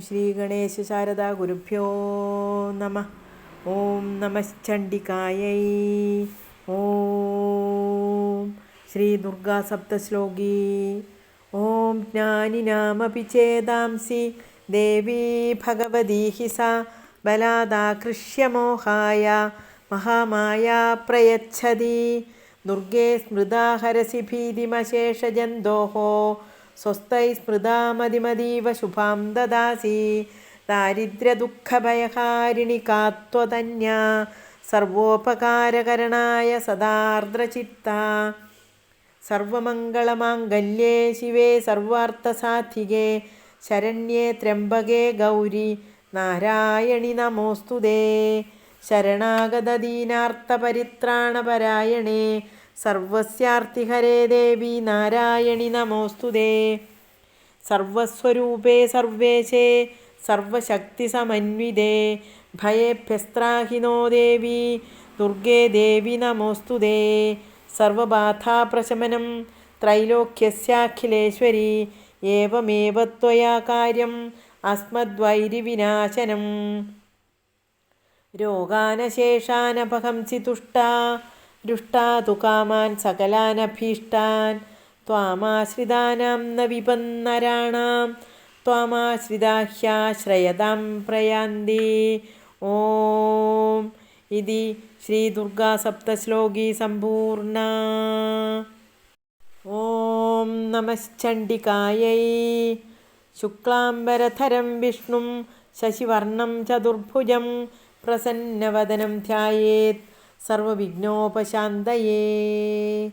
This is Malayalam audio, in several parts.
ശ്രീ ഗണേശ ശാരദാ ഗുരുഭ്യോ നമ ഓം നമശ്ചണ്ഡികായൈ ഓം ശ്രീ ദുർഗാ സപ്തശ്ലോകി ഓം ജ്ഞാനിനാമപി ചേതാംസി. ദേവീ ഭഗവതീ ഹി സ. ബലാദാകൃഷ്യമോഹായ മഹാമായ പ്രയച്ഛതി. ദുർഗേ സ്മൃതാ ഹരസി ഭീതിമശേഷജന്തോः സ്വസ്ഥൈ സ്മൃതാമതിമതീവ ശുഭാം ദദാസി. ദാരിദ്ര്യദുഃഖഭയഹാരിണി കാത്വതന്യ സർവോപകാരകരണായ സദാർദ്രചിത്ത. സർവമംഗളമാംഗല്യേ ശിവേ സർവാർത്ഥസാധികേ. ശരണ്യേ ത്രംബകേ ഗൗരി. നാരായണി നമോസ്തുതേ. ശരണാഗതദീനാർത്ഥപരിത്രാണപരായണേ. സർവസ്യാർത്തിഹരേ ദേവി നാരായണി നമോസ്തുതേ സർവസ്വരൂപേ സർവേശേ സർവശക്തിസമന്വിതേ. ഭയേഭ്യസ്ത്രാഹിനോ ദേവി ദുർഗേ ദേവി നമോസ്തുതേ സർവബാധാപ്രശമനം ത്രൈലോക്യസ്യാഖിലേശ്വരി ഏവമേവ ത്വയാ കാര്യം അസ്മദ്വൈരിവിനാശനം. രോഗാനശേഷാനപഹംസി തുഷ്ടാ ദുഷ്ടാ തു കാമാൻ സകലാനഭീഷ്ടാൻ. ത്വാമാശ്രിതാനാം ന വിപന്നരാണാം ത്വാമാശ്രിതാഹ്യാശ്രയതാം പ്രയാന്തി. ഓം ഇതി ശ്രീ ദുർഗാ സപ്തശ്ലോകി സമ്പൂർണ. ഓം നമശ്ചണ്ഡികായൈ ശുക്ലാംബരധരം വിഷ്ണും ശശിവർണം ചതുർഭുജം പ്രസന്നവദനം ധ്യായേത്. സർവവിഘ്നോപശാന്തയേ.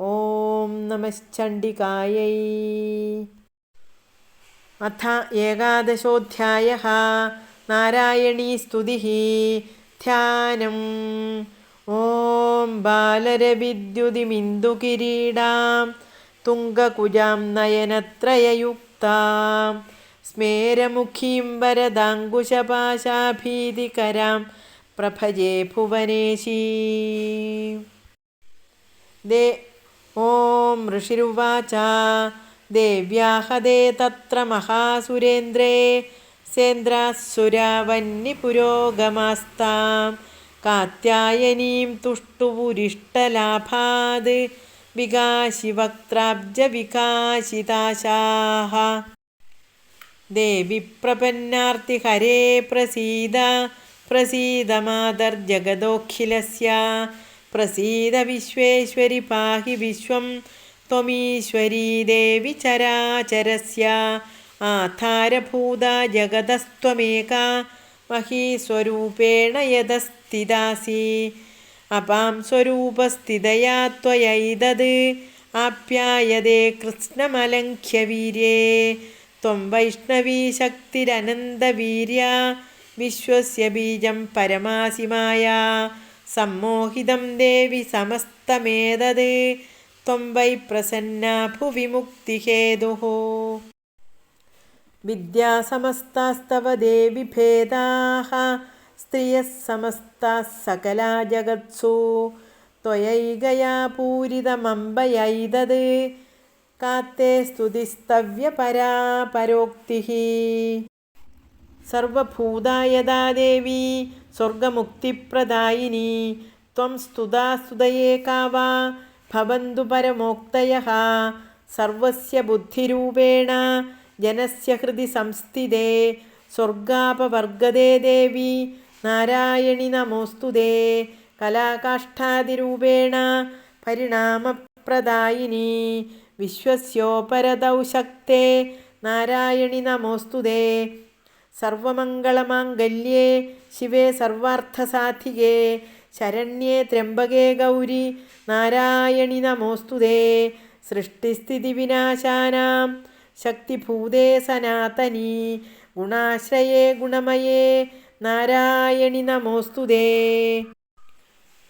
ഓം നമശ്ചണ്ഡികായൈ അഥ ഏകാദശോധ്യായ. നാരായണീ സ്തുതി. ധ്യാനം. ഓം ബാലരവിദ്യുതിമിന്ദുകിരീടാം. തുംഗകുജാം നയനത്രയയുക്താം. സ്മേരമുഖീം വരദാങ്കുശപാശാഭീതികരാം പ്രഭജേ ഭുവനേശീ. ദേ ഓം ഋഷിരുവാച. ദേവ്യാഹദേ തത്ര മഹാസുരേന്ദ്രേ. സേന്ദ്രാസുരാവന്യപുരോഗമാസ്താം കാത്യായനീം തുഷ്ടുപുരിഷ്ടലാഭാത് വികാശിവക്ത്രാബ്ജവികാശിതാശാः ദേവി പ്രപന്നാർത്തി ഹരേ പ്രസീദ പ്രസീദ പ്രസീത വിശ്വേശ്വരി പാഹി വിശ്വം ദേവി ചരാചരസ്യ ആധാരഭൂത ജഗതസ്ത്വമേക മഹീസ്വരൂപേണ യഥസ്ഥിതാസി അപാം സ്വരൂപസ്ഥിതയാ ത്വയൈതത് ആപ്യായതേ കൃഷ്ണമലംഘ്യ വീര്യേ ത്വം വൈഷ്ണവീ ശക്തിരനന്തവീര്യ വിശ്വസ്യ ബീജം പരമാസിമായ സമ്മോഹിതം ദേവി സമസ്തമേതത്. ത്വം വൈ പ്രസന്ന ഭുവി മുക്തിഹേതുः വിദ്യാസമസ്താസ്തവ ദേവി ഭേദാ സ്ത്രീയ സമസ്ത സകലാ ജഗത്സു. ത്വയൈകയാ പൂരിതമംബയൈതത് കാത്തേ സ്തുതിസ്തവ്യപരാ പരോക്തിः സർവഭൂതായതാ ദേവി സ്വർഗമുക്തിപ്രദായിനി. ത്വം സ്തുതാ സ്തുതയേ കാവാ ഭവന്തു പരമോക്തയ. സർവസ്യ ബുദ്ധിരൂപേണ ജനസ്യ ഹൃദി സംസ്ഥിതേ. സ്വർഗാപവർഗദേ ദേവി നാരായണി നമോസ്തുതേ. കലാകാഷ്ഠാതിരൂപേണ പരിണാമപ്രദായിനി. വിശ്വസ്യോപരതൗ ശക്തേ നാരായണി നമോസ്തുതേ. സർവമംഗളമാംഗല്യേ ശിവേ സർവാർത്ഥസാധികേ. ശരണ്യേ ത്രംബകേ ഗൗരി. നാരായണി നമോസ്തുതേ സൃഷ്ടിസ്ഥിതി വിനാശാനാം ശക്തിഭൂതേ സനാതനി. ഗുണാശ്രയേ ഗുണമയേ. നാരായണി നമോസ്തുതേ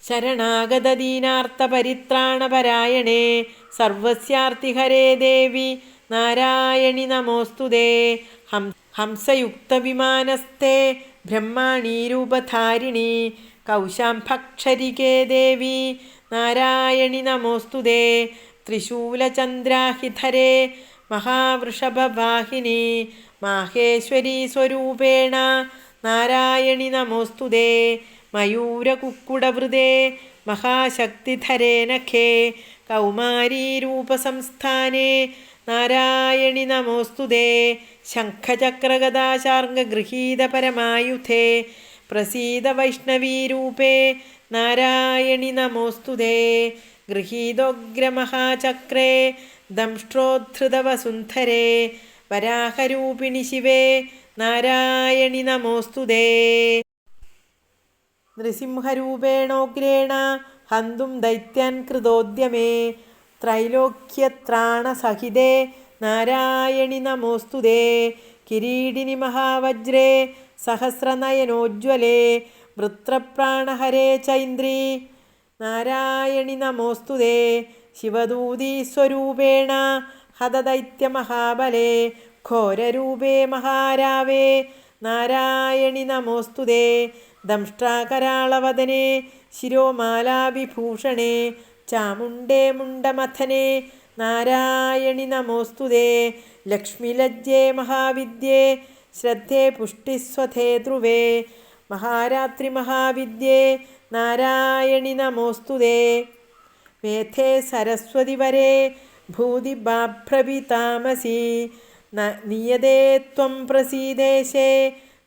ശരണാഗതദീനാർത്ഥപരിത്രാണപരായണേ. സർവസ്യാർത്തിഹരേ ദേവി. നാരായണി നമോസ്തുതേ ഹം ഹംസയുക്തവിമാനസ്ഥേ ബ്രഹ്മാണീരൂപധാരിണി കൗശാംഭക്ഷരികേ ദേവി. നാരായണി നമോസ്തുതേ. ത്രിശൂലചന്ദ്രാഹിധരേ. മഹാവൃഷഭവാഹിനി. മാഹേശ്വരീ സ്വരൂപേണ. നാരായണി നമോസ്തുതേ. മയൂരകുക്കുടവൃതേ. മഹാശക്തിധരേ നഖേ കൗമാരീരൂപസംസ്ഥാനേ. നാരായണി നമോസ്തുതേ. ശംഖചക്രഗദാശാർഗൃഹീതപരമായുധേ പ്രസീത വൈഷ്ണവീരൂപേ നാരായണി നമോസ്തുതേ. ഗൃഹീതോഗ്രമഹാചക്രേ ദംഷ്ട്രോദ്ധൃതവസുന്ധരേ വരാഹരൂപിണി ശിവേ നാരായണി നമോസ്തുതേ. നൃസിംഹരൂപേണോഗ്രേണ ഹന്തും ദൈത്യാൻ കൃതോദ്യമേ. ത്രൈലോക്യത്രാണസഹിതേ. നാരായണി നമോസ്തുതേ. കിരീടിനി മഹാവജ്രേ. സഹസ്രനയനോജ്വലേ. വൃത്രപ്രാണഹരേ ചൈന്ദ്രീ. നാരായണി നമോസ്തുതേ. ശിവദൂതീസ്വരൂപേണ ഹതദൈത്യമഹാബലേ. ഘോരരൂപേ മഹാരാവേ. നാരായണി നമോസ്തുതേ. ദംഷ്ട്രാകരാളവദനെ ശിരോമാലാവിഭൂഷണേ ചാമുണ്ടേ മുണ്ടമഥനെ നാരായണി നമോസ്തുതേ ലക്ഷ്മിലജ്ജേ മഹാവിദ്യേ ശ്രദ്ധേ പുഷ്ടിസ്വധേ ധ്രുവേ. മഹാരാത്രി മഹാവിദ്യേ നാരായണി നമോസ്തുതേ മേധേ സരസ്വതി വരേ താമസി. നിയതേ ത്വം പ്രസീദേശേ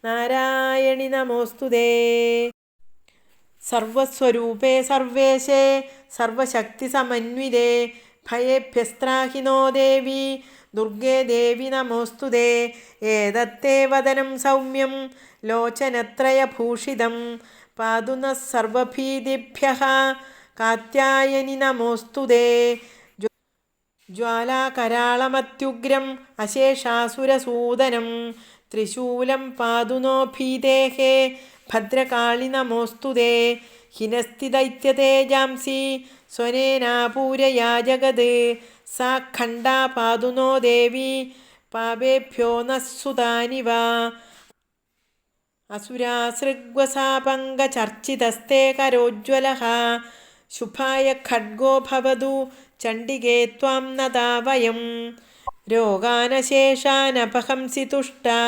നാരായണി നമോസ്തുതേ സർവസ്വരൂപേ സർവേശേ സർവശക്തിസമന്വിതേ ഭയേഭ്യസ്ത്രാഹിനോ ദേവി ദുർഗേ ദേവി നമോസ്തുതേ ഏതത്തേ വദനം സൗമ്യം ലോചനത്രയഭൂഷിതം പാതുന സർവഭീതിഭ്യ കാത്യായനി നമോസ്തുതേ. ജ്വാലാകരാളമത്യുഗ്രം അശേഷാസുരസൂദനം ത്രിശൂലം പാതുനോ ഭീതേഹേ ഭദ്രകാളി നമോസ്തുതേ ഹിനസ്തി ദൈത്യതേജാംസി സ്വനേനാപൂരയാ ജഗത്. സാ ഖണ്ഡാ പാതുനോ ദേവി. പാപേഭ്യോ നസ്സുതാനിവ. അസുരാസൃഗ്വസാപങ്കചർച്ചിതസ്തേ കരോജ്വല ശുഭായ ഖഡ്ഗോ ഭവതു. ചണ്ഡികേ ത്വാം നദാ വയം. രോഗാനശേഷാനപഹംസി തുഷ്ടാ.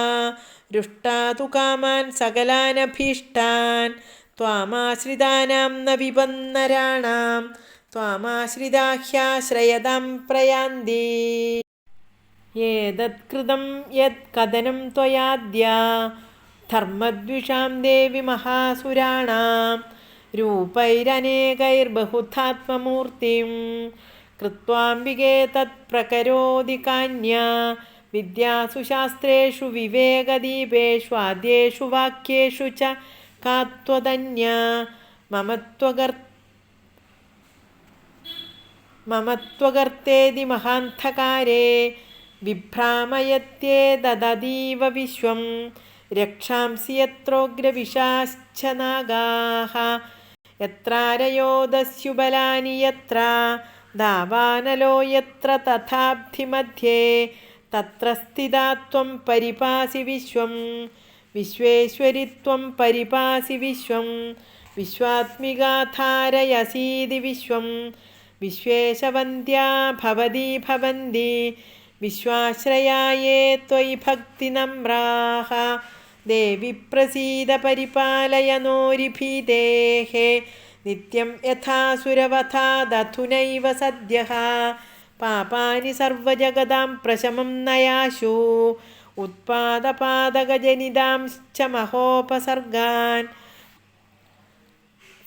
രുഷ്ടാ തു കാമാൻ സകലാനഭീഷ്ടാൻ. ത്വാമാശ്രിതാനാം ന വിപന്നരാണാം ത്വാമാശ്രിതാഹ്യാശ്രയതാം പ്രയാന്തി. ഏതത്കൃതം യത് കഥനം ത്വയാദ്യ. ധർമ്മദ്വിഷാം ദേവി മഹാസുരാണാം. രൂപൈരനേകൈർബഹുധാത്മമൂർത്തിം കൃത്വാംബികേ തത്പ്രകരോതി കാന്യ. വിദ്യാസു ശാസ്ത്രേഷു വിവേകദീപേഷ്വാദ്യേഷു വാക്യേഷു ച കാത്വതന്യ മമത്വകർ മമത്വകർത്തേതി മഹാന്ധകാരേ വിഭ്രാമയത്യേതദീവ വിശ്വം രക്ഷാംസി യത്രോഗ്രവിശാശ്ച നാഗാः യത്രാരയോദസ്യുബലാനി യത്ര ദാവാനലോ യത്ര തഥാബ്ധിമധ്യേ തത്ര സ്ഥിതാ ത്വം പരിപാസി വിശ്വം. വിശ്വേശ്വരിത്വം പരിപാസി വിശ്വം. വിശ്വാത്മികാധാരയസീതി വിശ്വം. വിശ്വേശവന്ത്യാ ഭവതി ഭവന്തി. വിശ്വാശ്രയായേ ത്വയി ഭക്തിനമ്രാः ദേവി പ്രസീത പരിപാലയ നോരിഭീതേः നിത്യം യഥാസുരവഥാദധുനൈവ സദ്യः പാപാനി സർവജഗതാം പ്രശമം നയാശു. ഉത്പാദപാദകജനിതാംശ്ച മഹോപസർഗാൻ.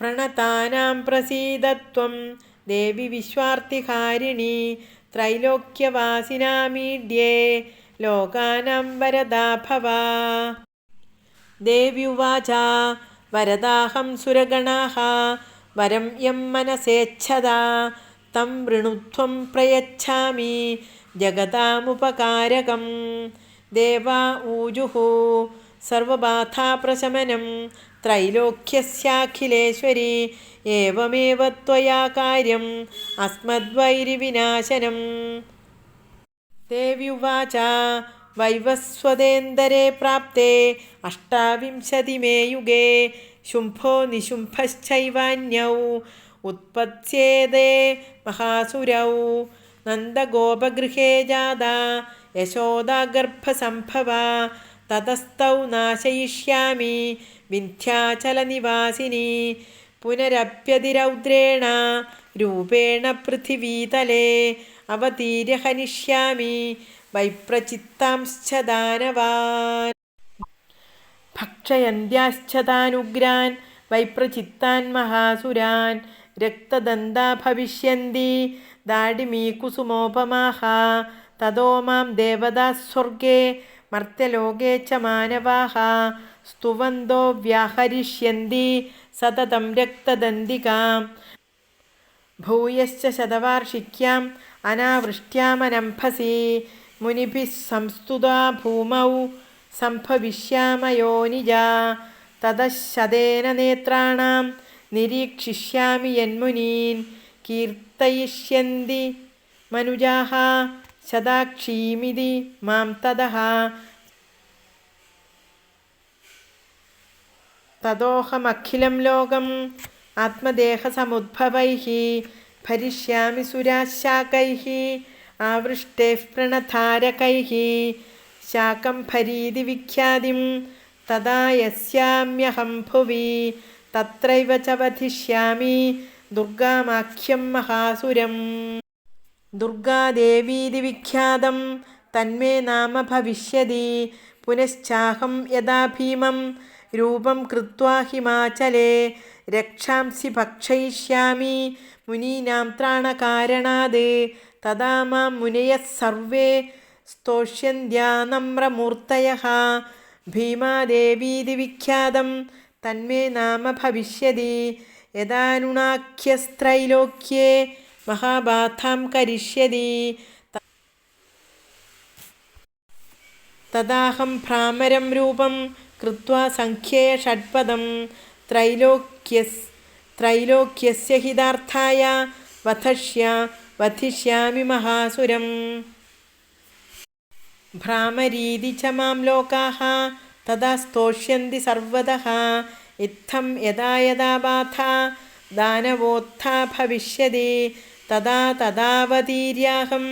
പ്രണതാനാം പ്രസീദത്വം ദേവി വിശ്വാർത്ഥിഹാരിണി ത്രൈലോക്യവാസിനാമീഡ്യേ. ലോകാനാം വരദാഭവ ദേവ്യുവാച വരദാഹം സുരഗണാഹ. വരം യം മനസേച്ഛതാ. തം വൃണുത്വം പ്രയച്ഛാമി ജഗതാമുപകാരകം ദേവാ ഊജുഹു സർവബാധാപ്രശമനം ത്രൈലോക്യസ്യാഖിലേശ്വരി ഏവമേവ ത്വയാ കാര്യം അസ്മദ്വൈരിവിനാശനം ദേവ്യുവാച വൈവസ്വതേന്തരെ പ്രാപ്തേ അഷ്ടാവിംശതിമേ യുഗേ ശുംഭോ നിശുംഭശ്ചൈവാന്യൗ ഉത്പത്സ്യേതേ മഹാസുരൗ. നന്ദഗോപഗൃഹേ ജാത. യശോദഗർഭസംഭവ. തതസ്ഥൗ നാശയിഷ്യാമി. വിന്ധ്യാചലനിവാസിനി പുനരപ്യതിരൗദ്രേണ. രൂപേണ പൃഥിവീതലേ. അവതീര്യ ഹനിഷ്യാമി വൈപ്രചിത്താംശ്ച ദാനവാൻ. ഭക്ഷയന്ത്യാശ്ചതാനുഗ്രാൻ വൈപ്രചിത്താൻ മഹാസുരാൻ. രക്തദന്താ ഭവിഷ്യന്തി ദാഡിമീ കുസുമോപമാഹ തതോ മാം ദേവതാസ്വർഗേ മർത്യലോകേ ച മാനവാഹ. സ്തുവന്തോ വ്യാഹരിഷ്യന്തി. സതതം രക്തദന്തികാം. ഭൂയശ്ച ശതവാർഷിക്യാം. അനാവൃഷ്ട്യാമനംഭസി. മുനിഭിः സംസ്തുതാ ഭൂമൗ. സംഭവിഷ്യാമയോനിജ. തതശതേന നേത്രാണാം. നിരീക്ഷിഷ്യാമി യന്മുനീൻ കീർത്തയിഷ്യന്തി മനുജാഹ ശതാക്ഷീമിതി മാം തതഃ തദോഹമഖിലം ലോകം ആത്മദേഹസമുദ്ഭവൈ ഭരിഷ്യാമി സുരാശാകൈ ആവൃഷ്ടേ പ്രണധാരകൈ ശാകം ഭരീതി വിഖ്യാതിം തദാ യസ്യാമ്യഹം ഭുവി തത്രൈവ ച വധിഷ്യാമി ദുർഗാമാഖ്യം മഹാസുരം. ദുർഗാദേവീതി വിഖ്യാതം തന്മേ നാമ ഭവിഷ്യതി പുനശ്ചാഹം യഥാ ഭീമം രൂപം കൃത്വാ ഹിമാചലേ രക്ഷാംസി ഭക്ഷയിഷ്യാമി മുനീനാം ത്രാണകാരണാത് തഥാ മാം മുനയः സർവേ സ്തോഷ്യന്ത്യാനമ്രമൂർത്തയः ഭീമാദേവീതി വിഖ്യാതം തന്മേ നാമ ഭവിഷ്യതി. യഥാനുണാഖ്യസ്ത്രൈലോക്യേ മഹാബാധാം കരിഷ്യതി. തദാഹം ഭ്രാമരം രൂപം കൃത്വാ സംഖ്യേ ഷഡ്പദം. ത്രൈലോക്യസ് ത്രൈലോക്യസ്യ ഹിതാർത്ഥായ വധഷ്യ വധിഷ്യാമി മഹാസുരം. ഭ്രാമരീതി ച മാം ലോകാः തഥാ സ്തോഷ്യന്തി സർവത ഇത്തം യഥാ യഥാ ബാധ ദാനവോത്ഥ ഭവിഷ്യതി. തഥാ തഥാവതീര്യാഹം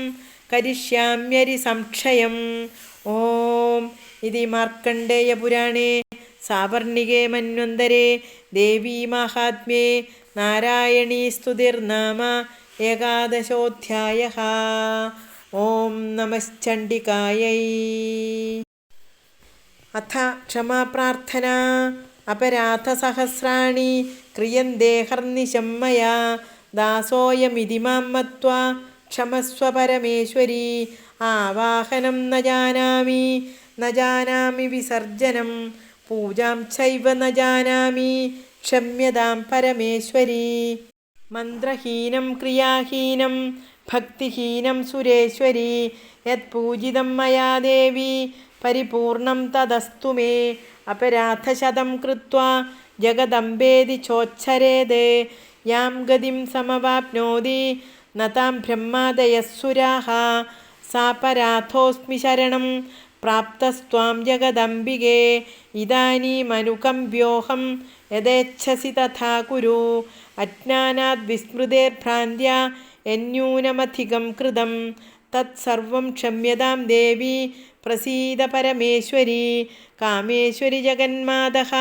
കരിഷ്യാമ്യരി സംക്ഷയം. ഓം. ഇതി മാർക്കണ്ഡേയപുരാണേ സാവർണികേ മന്വന്തരേ. ദേവീമാഹാത്മ്യേ നാരായണീ സ്തുതിർനാമ ഏകാദശോധ്യായ ഓം നമശ്ചണ്ഡികായൈ അഥ ക്ഷമാപ്രാർത്ഥന. അപരാധസഹസ്രാണി ക്രിയന്തേഹർനിശം മയാ. ദാസോയമിതി മാം മത്വാ. ക്ഷമസ്വ പരമേശ്വരി ആവാഹനം ന ജാനാമി. ന ജാനാമി വിസർജനം. പൂജാം ചൈവ ന ജാനാമി. ക്ഷമ്യതാം പരമേശ്വരി. മന്ത്രഹീനം ക്രിയാഹീനം. ഭക്തിഹീനം സുരേശ്വരി. യത്പൂജിതം മയാ ദേവി. പരിപൂർണം തദസ്തു മേ അപരാധശതം കൃത്വാ ജഗദംബേതി ചോച്ഛരേത്. യാം ഗതിം സമവാപ്നോതി നതാം ബ്രഹ്മാദയസുരാഹ സാപരാധോസ്മി ശരണം പ്രാപ്തസ്ത്വാം ജഗദംബികേ. ഇതാനീമനുകമ്പ്യോഹം യഥേച്ഛസി തഥാ കുരു. അജ്ഞാനാത് വിസ്മൃതേർഭ്രാന്ത്യ എന്യൂനമധികം കൃതം. തത്സർവം ക്ഷമ്യതാം ദേവി പ്രസീദ പരമേശ്വരി കാമേശ്വരി ജഗന്മാതഃ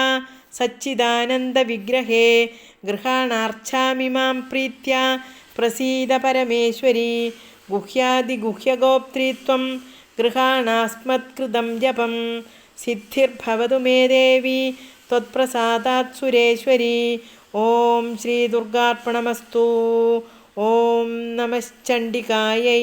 സച്ചിദാനന്ദവിഗ്രഹേ. ഗൃഹാണാർച്ചാമി മാം പ്രീത്യ പ്രസീത പരമേശ്വരി ഗുഹ്യാദിഗുഹ്യഗോപ്ത്രീത്വം ഗൃഹാണാസ്മത്കൃതം ജപം. സിദ്ധിർഭവതു മേ ദേവി ത്വത്പ്രസാദാത് സുരേശ്വരി. ഓം ശ്രീ ദുർഗാർപ്പണമസ്തു. ഓം നമശ്ചണ്ഡികായൈ.